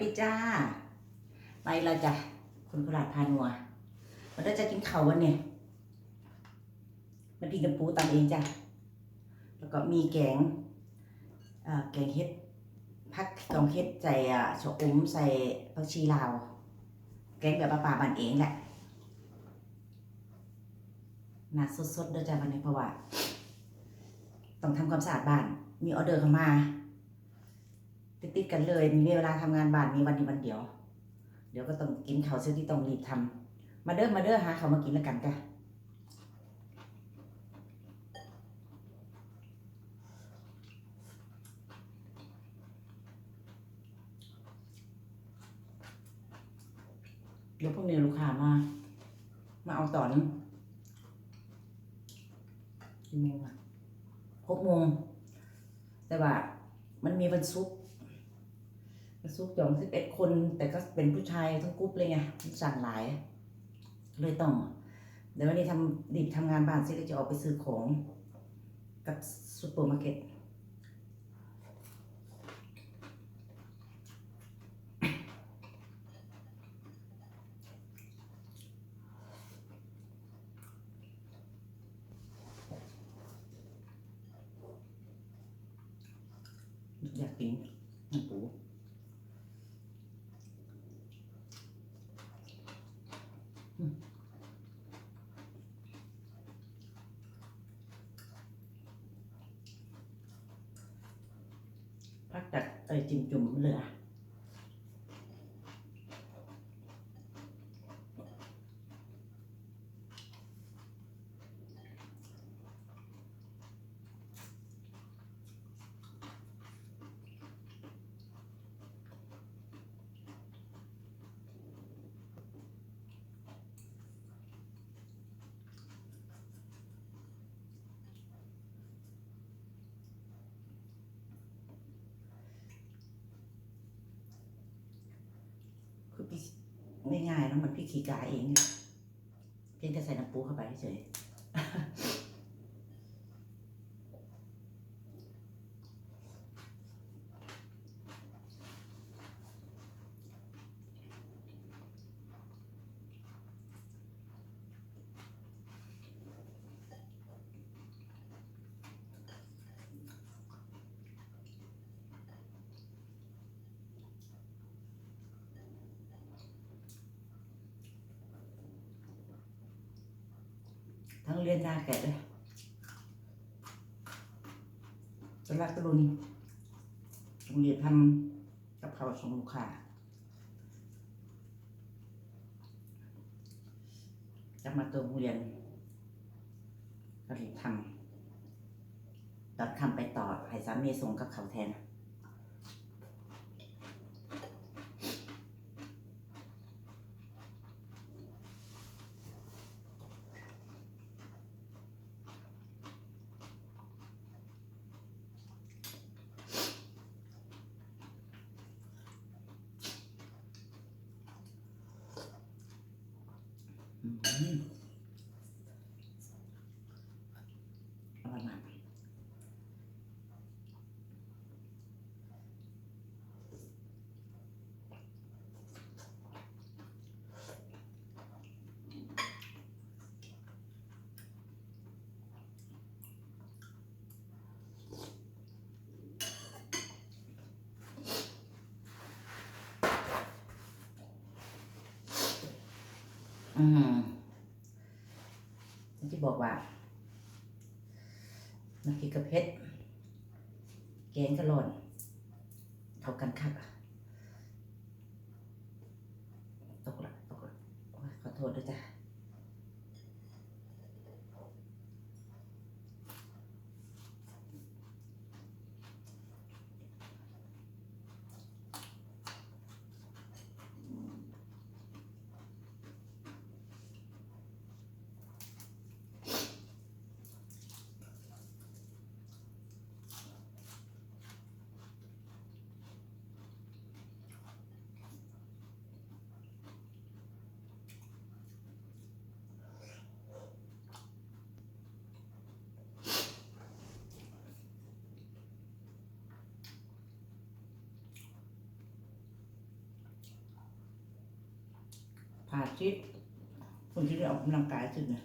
ดีจ้า ไปเราจะคุณกุหลาบพานัวเราจะกินเขาวันนี้มันกินกับปูตำเองจ้ะแล้วก็มีแกงอ่อแกงเฮ็ดผักกองเฮ็ดใส่อะชะอมใส่ผักชีลาว แกงแบบป่าบ้านเองแหละน่าสดๆเด้อจ้ะวันนี้เพราะว่าต้องทำความสะอาดบ้าน มีออเดอร์เข้ามา ติดๆกันเลย มีเวลาทำงานบ้านมีวันนี้วันเดียว เดี๋ยวก็ต้องกินข้าวเสื้อที่ต้องรีบทำมาเด้อมาเด้อหาเขามากินแล้วกันจ้ะเดี๋ยวพวกนี้ลูกค้ามา มาเอาตอนกี่โมงอะหกโมงแต่ว่ามันมีวันศุกร์ วันศุกจองสิบเอ็ดคน แต่ก็เป็นผู้ชายทั้งกรุ๊ปเลยไงสั่งหลาย เลยต้องเดี๋ยววันนี้ทำรีบทำงานบ้านเสร็จก็จะออกไปซื้อของกับซูเปอร์มาร์เก็ตอยากกินน้ำปูอืม พักจากเอ้ยจิ้มจุ่มเหลือ คือพี่ง่ายๆแล้วมันพี่ขี่กาเองเนี่ยเพียงแต่ใส่น้ำปูเข้าไปเฉย ทั้งเรียนหน้าแกะเลยตอนแรกก็รุนโรงเรียนทำกับเขาส่งลูกค้าจะมาตัวโรงเรียนก็รีบทำตอนคำไปต่อให้สามีส่งกับเขาแทน อื อืมที่บอกว่าน้ำพริกกระเพชรแกงกะหล่อนเท่ากันคักอะตกละตกละขอโทษด้วยจ้ะาทิตย์คนที่ได้ออกกำลังกายสุดเนี่ย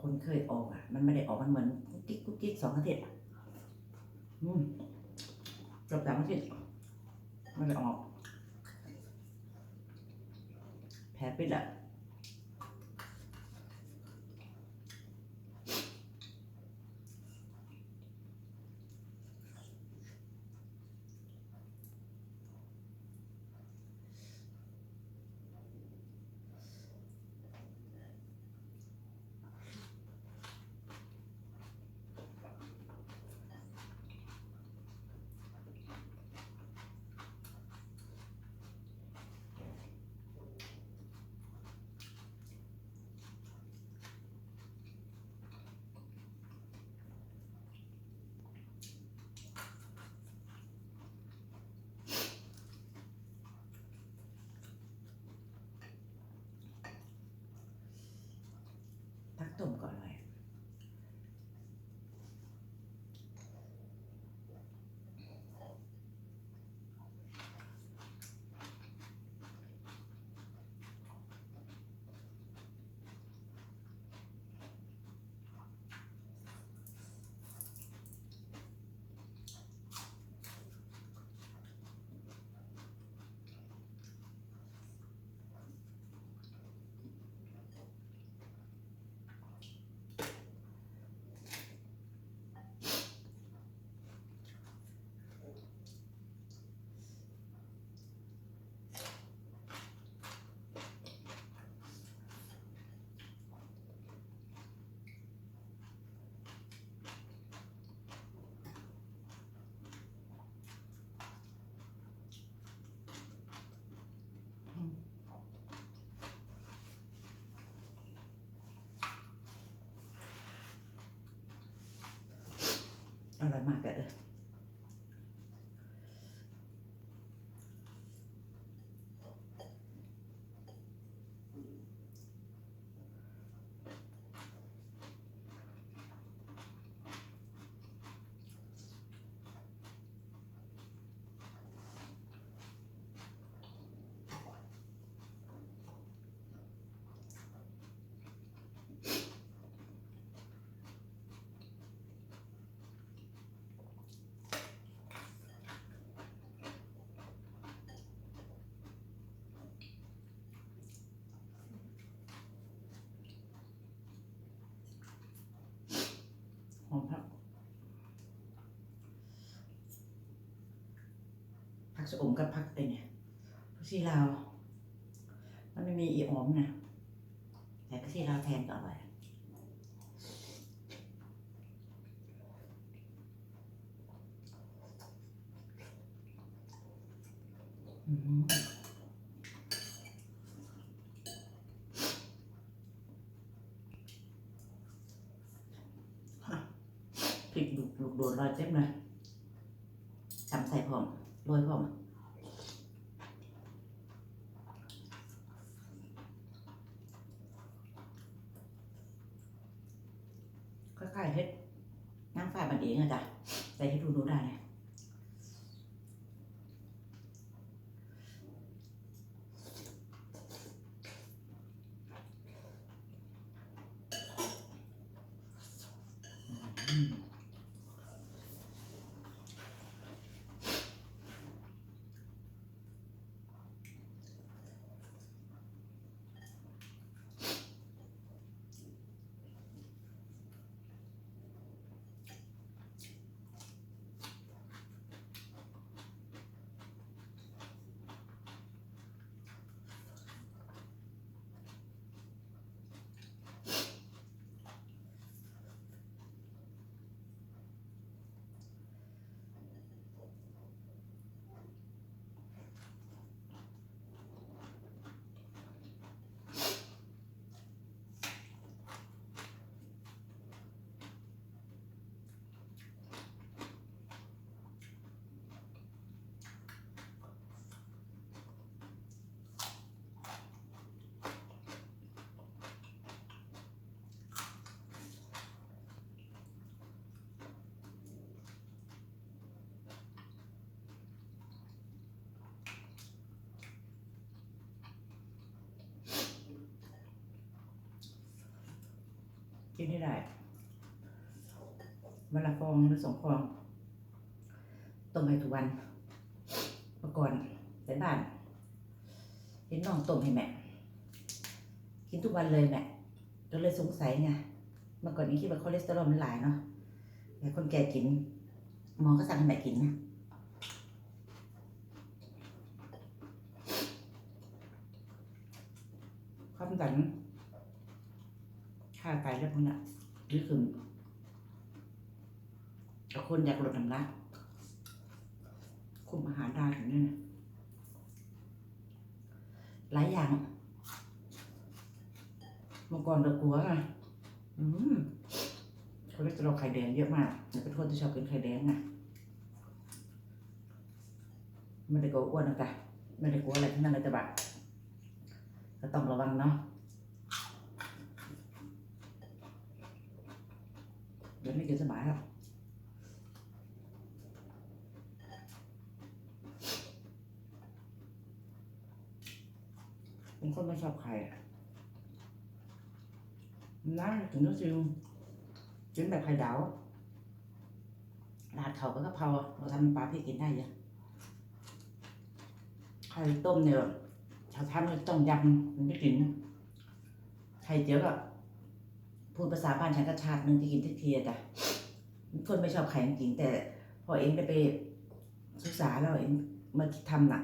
คนเคยออกอะ มันไม่ได้ออกมันเหมือนกุ๊กกิ๊กกุ๊กกิ๊กสองอาทิตย์อะอืมเกือบสามอาทิตย์ไม่ได้ออก แผลปิดละ อร่อ สะอมกับผักไอเนี่ยผักชีลาว มันไม่มีอีออมนะแต่ผักชีลาวแทนก็อร่อยอืมพริกลูกลูกโดนรอยเต็มเล กินให้ได้วันละฟองหรือสองฟองต้มให้ทุกวันเมื่อก่อนแต่บ้าน เห็นน้องต้มให้แม่ กินทุกวันเลยแม่ก็เลยสงสัยไงเมื่อก่อนนี้คิดว่าคอเลสเตอรอลมันหลายเนาะแต่คนแก่กินหมอก็สั่งให้แม่กินนะความดัน ค่าไตแล้วพวกนี้ยนี่คือแต่คนอยากลดน้ำหนักคุมอาหารได้ถึงนี่นหลายอย่างเมื่อก่อนเรากลัวอะอืมคอเลสเตอรอลไข่แดงเยอะมากหนูเป็นคนที่ชอบกินไข่แดงนะไม่ได้กลัวอ้วนนะจ๊ะไม่ได้กลัวอะไรทั้งนั้นเลยแต่แบบก็ต้องระวังเนาะ เดี๋ยวไม่กินสบายหรอกเป็นคนไม่ชอบไข่อะน้ำถึงต้องชิมกินแบบไข่ดาวราดเขาก็กะเพราเราทำปลาพี่กินได้ยังไข่ต้มเนี่ยชาวทำนี่ต้องยำมันไม่กินไข่เจียวก็ พูดภาษาบ้านฉันก็ชาติหนึ่งที่กินทุกทีอะจ้ะคนไม่ชอบไข่จริงแต่พอเองได้ไปศึกษาแล้วเองมาทำน่ะ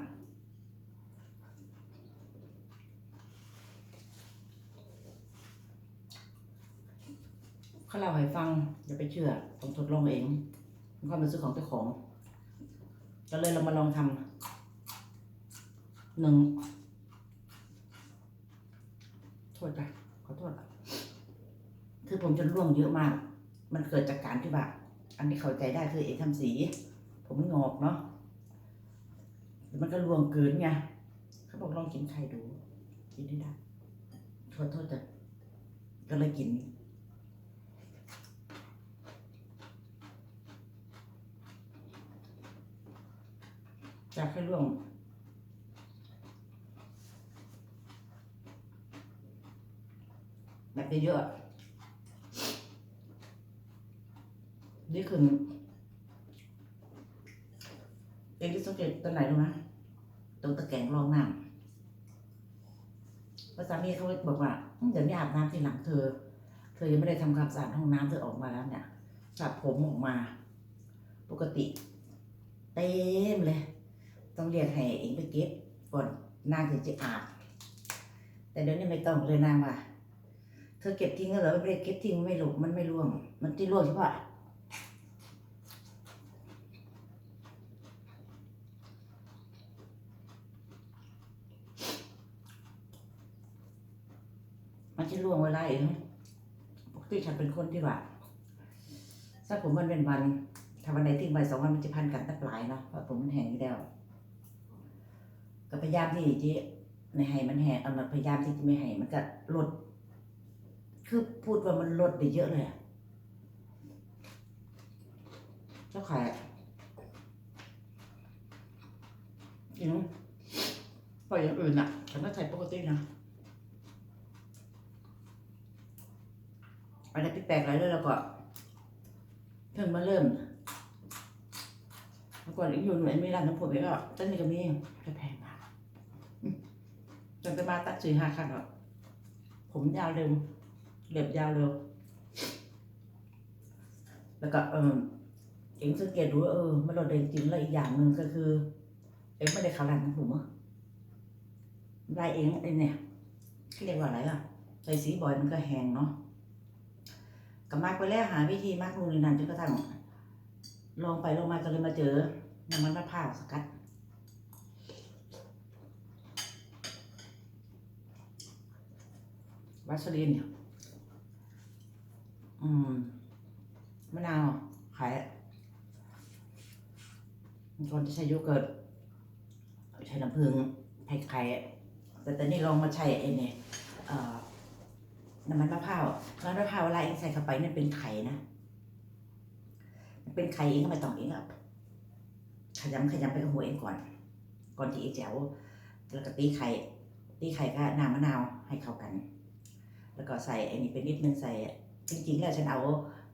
เขาเล่าให้ฟังอย่าไปเชื่อต้องทดลองเองเป็นความรู้สึกของเจ้าของก็เลยเรามาลองทำหนึ่งโทษจ้ะขอโทษอะ คือผมจะร่วงเยอะมาก มันเกิดจากการที่ว่า อันนี้เข้าใจได้คือเอกทำสี ผมมันงอกเนาะมันก็ร่วงเกินไงเขาบอกลองกินไข่ดูกินได้ได้ขอโทษจ้ะก็เลยกินจากให้ร่วงแบบเยอะๆ นี่คือเองที่สังเกตตรงไหนรู้ไหมตรงตะแกรงรองน้ำภาษามีเขาบอกว่าเดี๋ยวนี้อาบน้ำทีหลังเธอ เธอยังไม่ได้ทำความสะอาดห้องน้ำเธอออกมาแล้วเนี่ยสระผมออกมา ปกติ เต็มเลย ต้องเรียกให้เองไปเก็บก่อนนางถึงจะอาบ แต่เดี๋ยวนี้ไม่ต้องเลยนางว่าเธอเก็บทิ้งแล้วเหรอไม่ได้เก็บทิ้งไม่หลบมันไม่ร่วง มันที่ร่วงใช่ปะ มันจะร่วงเวลาเองปกติฉันเป็นคนที่ว่าถ้าผมมันเป็นวันถ้าวันไหนทิ้งไปสองวันมันจะพันกันตั้งปลายเนาะเพราะผมมันแห้งอยู่แล้วก็พยายามที่จะในให้มันแห้งเอามาพยายามที่จะไม่ให้มันก็ลด คือพูดว่ามันลดได้เยอะเลยอะเจ้าขายจริงปล่อยอย่างอื่นอะฉันก็ใช้ปกตินะ อะไรแปลกๆอะไรเลยแล้วก็เพิ่งมาเริ่มเมื่อก่อนอีกอยู่หน่วยมีร้านน้ำผมเองก็ต้นนี้ก็มีแต่แพงมากจนไปมาตัดสี่ห้าคันหรอผมยาวเร็วเล็บยาวเร็ว แล้วก็เออเองสังเกตดูว่าเออมันลดได้จริงแล้วอีกอย่างหนึ่งก็คือ เองไม่ได้ข้าร้านน้ำผมอะลายเองไอ้เนี่ยเรียกว่าอะไรอะใส่สีบ่อยมันก็แห้งเนาะ ก็มากไปแล้วหาวิธีมากนู่นนี่นั่นจนกระทั่งลองไปลองมาก็เลยมาเจอน้ำมันมะพร้าวสกัดวัสลีนเนี่ยอืมมะนาวขายก่อนจะใช้โยเกิร์ตใช้น้ำผึ้งไข่ไข่แต่ตอนนี้ลองมาใช้ไอ้เนี่ยเอ่อ น้ำมันมะพร้าวน้ำมันมะพร้าวเวลาเองใส่เข้าไปนั่นเป็นไข่นะมันเป็นไข่เองก็ไม่ต้องเองอะขยำขยำไปกับหัวเองก่อน ก่อนที่เองแจ๋วแล้วก็ตีไข่ตีไข่ก็น้ำมะนาวให้เข้ากัน แล้วก็ใส่ไอ้นี่เป็นนิดนึงใส่จริงๆแล้วฉันเอา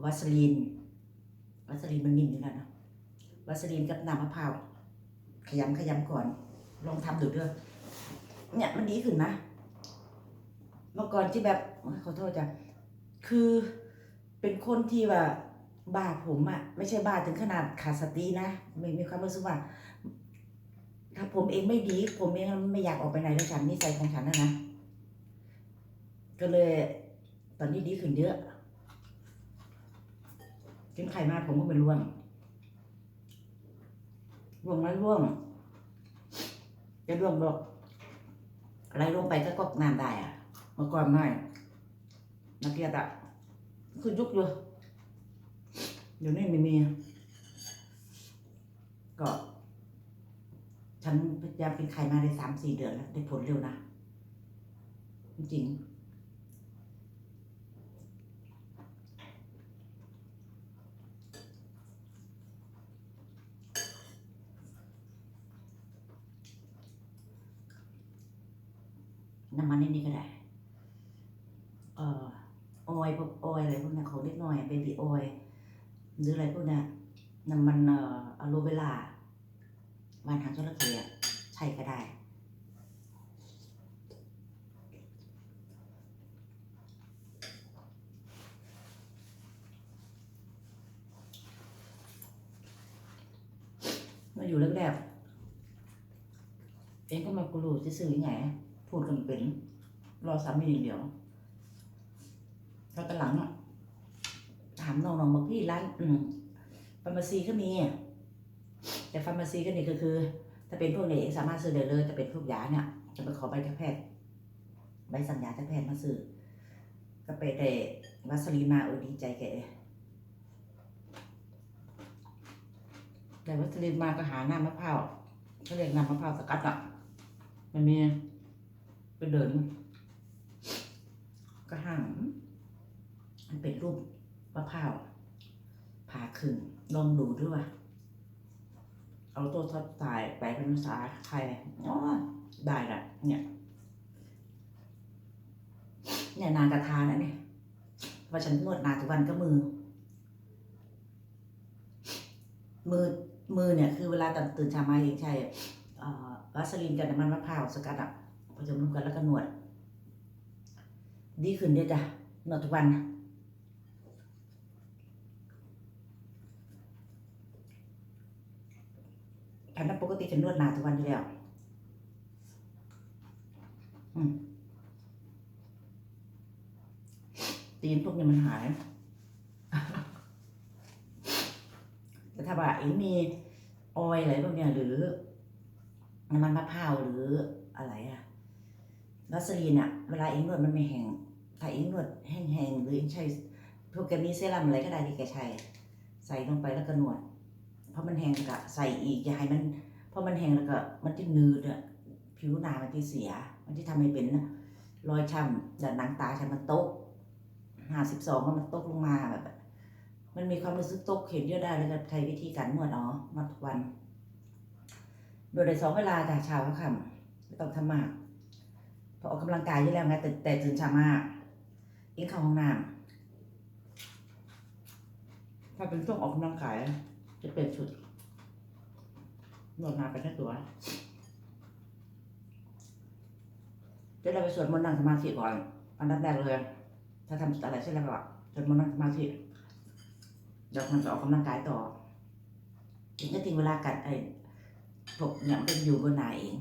วัสลีนวัสลีนมันนิ่มอยู่แล้วนะวัสลีนกับน้ำมะพร้าวขยำขยำก่อนลองทำดูเด้อเนี่ยมันดีขึ้นนะ เมื่อก่อนที่แบบขอโทษจ้ะคือเป็นคนที่ว่าบ้าผมอะไม่ใช่บ้าถึงขนาดขาดสตินะมีมีความรู้สึกว่าถ้าผมเองไม่ดี ผมเองไม่อยากออกไปไหนด้วยกันนิสัยของฉันนะนะก็เลย ตอนนี้ดีขึ้นเยอะกินไข่มากผมก็ไม่ร่วงร่วงไหมร่วงจะร่วงดอกอะไรลงไปก็กอกน้ำได้อะ เมื่อก่อนไม่นักเรียนอะคือยุกอยู่เดี๋ยวนี้ไม่มี ก็ ฉันพยายามเป็นไข่มาได้สามสี่เดือนแล้ว ได้ผลเร็วนะ จริงน้ำมันนิดๆก็ได้ ออยพวกออยอะไรพวกนั้นของเล็กน้อยเบบี้ออยหรืออะไรพวกนั้นน้ำมันเอ่ออะโลเวล่าวานทางจระเข้อะใช่ก็ได้ มาอยู่แรกๆเองก็มากูรู้จะซื้อยังไง พูดกันเป็น รอสามีอย่างเดียว แล้วตอนหลังอะถามน้องๆบอกพี่ร้านฟาร์มาซีก็มี แต่ฟาร์มาซีก็นี่ก็คือ ถ้าเป็นพวกนี้เองสามารถซื้อได้เลยแต่เป็นพวกยาเนี่ยจะไปขอใบแพทย์ใบสั่งยาแพทย์มาซื้อก็ไปแต่วัสลีมาโอ้ดีใจแกแต่วัสลีนมาก็หาน้ำมะพร้าวเขาเรียกน้ำมะพร้าวสกัดอะมันมีไปเดินก็ห่าง มันเป็นรูปมะพร้าวผ่าครึ่งลองดูด้วยว่า เอาตัวทอดตายแปลเป็นภาษาไทยอ๋อได้ละเนี่ย เนี่ยนางกระทานะเนี่ยว่าฉันนวดนานทุกวันก็มือ มือมือเนี่ยคือเวลาตื่นตื่นเช้ามาเองใช่เอ่อวัสลินกับน้ำมันมะพร้าวสกัดอะผสมรวมกันแล้วก็นวด ดีขึ้นเดียจ้ะนวดทุกวันนะ อันนั้นปกติฉันนวดนาทุกวันอยู่แล้ว อืมตีนพวกนี้มันหาย แต่ถ้าว่าเองมีออยอะไรพวกเนี้ยหรือน้ำมันมะพร้าวหรืออะไรอะวัสลีนอะเวลาเองนวดมันไม่แห้ง ถ้าเองนวดแห้งๆหรือเองใช้พวกแกมีเซรั่มอะไรก็ได้ที่แกใช้ ใส่ลงไปแล้วก็นวด พราะมันแห้งก็ใส่อีกอย่าให้มันเพราะมันแห้งแล้วก็มันจะนืดอะผิวหนามันจะเสีย มันจะทำให้เป็นรอยช้ำจากหนังตาฉันมันตกห้าสิบสองมันตกลงมาแบบ มันมีความรู้สึกตกเห็นเยอะได้แล้วก็ใช้วิธีการนวดเนาะนวดทุกวันโดยในสองเวลาแต่เช้ากับค่ำไม่ต้องทำมากพอออกกำลังกายอยู่แล้วไงแต่แต่ตื่นเช้ามากเองเข้าห้องน้ำถ้าเป็นช่วงออกกำลังกาย จะเปลี่ยนชุดนวดนาไปแค่ตัวจะได้ไปสวดมนต์นั่งสมาธิก่อนอันดับแรกเลย ถ้าทำอะไรเสร็จแล้วก็จนมันนั่งสมาธิเดี๋ยวมันจะออกกำลังกายต่อถึงจะถึงเวลากัดไอ้พวกเนี่ยมันเป็นอยู่บนไหนเอง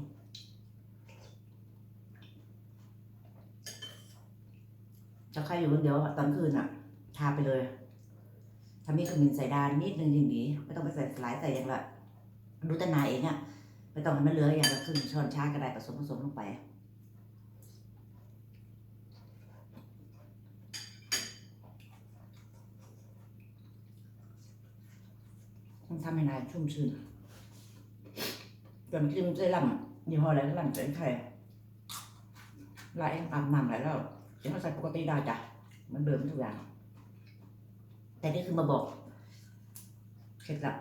จะใครอยู่คนเดียวตอนคืนอะ ทาไปเลย ถ้ามีขมิ้นใส่ดานนิดนึงอย่างนี้ไม่ต้องไปใส่หลายใส่อย่างละดูแต่นาเองอะไม่ต้องให้มันเลืออย่างละครึ่งช้อนชาก็ได้ผสมผสมลงไปต้องทำให้นายชุ่มชื่นจนครีมเซรั่มยี่ห้ออะไรก็รั่มเป็นไข่ลายเองอาบน้ำหลายแล้วยังใส่ปกติได้จ้ะมันเดิมทุกอย่าง แต่นี่คือมาบอกเคล็ดลับ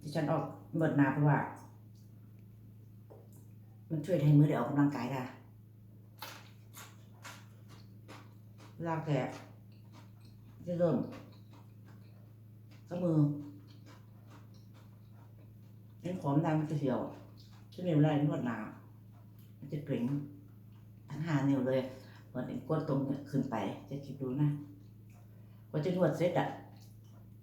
ที่ฉันออกเบิดนาเพราะว่า มันช่วยให้มือได้ออกกำลังกายได้เวลาแกะจะเริ่มก็มือเล่นของดังมันจะเสียวที่มีเวลานวดหนามันจะเกร็งทั้งหานิ้วเลยเหมือนไอ้กดตรงเนี่ยขึ้นไป จะคิดดูนะ ว่าจะนวดเสร็จอะ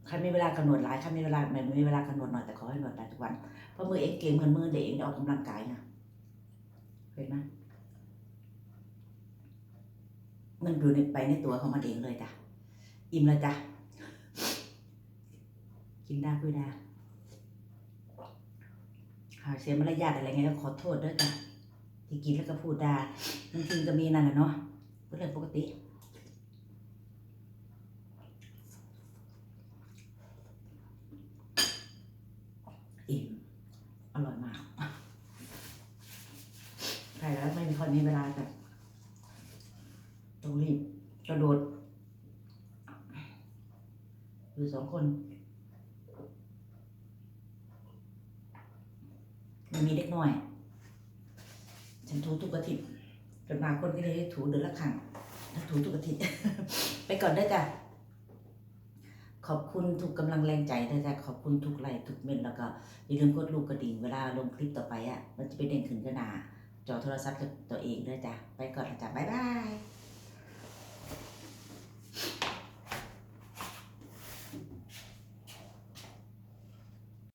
ใครมีเวลากำหนดหลายใครมีเวลาไม่มีเวลากำหนดหน่อยแต่ขอให้นวดได้ทุกวัน เพราะมือเองเก่งเหมือนมือเด็กเองได้ออกกำลังกายนะเห็นไหมมันอยู่ในไปในตัวของมันเองเลยจ้ะ อิ่มแล้วจ้ะ กินได้คุยได้หาเสียมารยาทอะไรเงี้ยก็ขอโทษด้วยจ้ะที่กินแล้วก็พูดได้บางทีก็มีนั่นแหละเนาะเป็นเรื่องปกติ อิ่มอร่อยมาก ใครแล้วไม่มีคนมีเวลาจะต้องรีบกระโดดอยู่สองคนมันมีเด็กน้อย ฉันถูทุกอาทิตย์จนมาคนก็เลยถูเดือนละครั้งถูทุกอาทิตย์ ไปก่อนได้จ้ะ ขอบคุณทุกกำลังแรงใจด้วยจ้ะขอบคุณทุกไลค์ทุกเมนแล้วก็อย่าลืมกดลูกกระดิ่งเวลาลงคลิปต่อไปอะมันจะไปเด้งขึ้นกระดาจอโทรศัพท์ตัวเองด้วยจ้ะไปก่อนละจ้ะบ๊ายบาย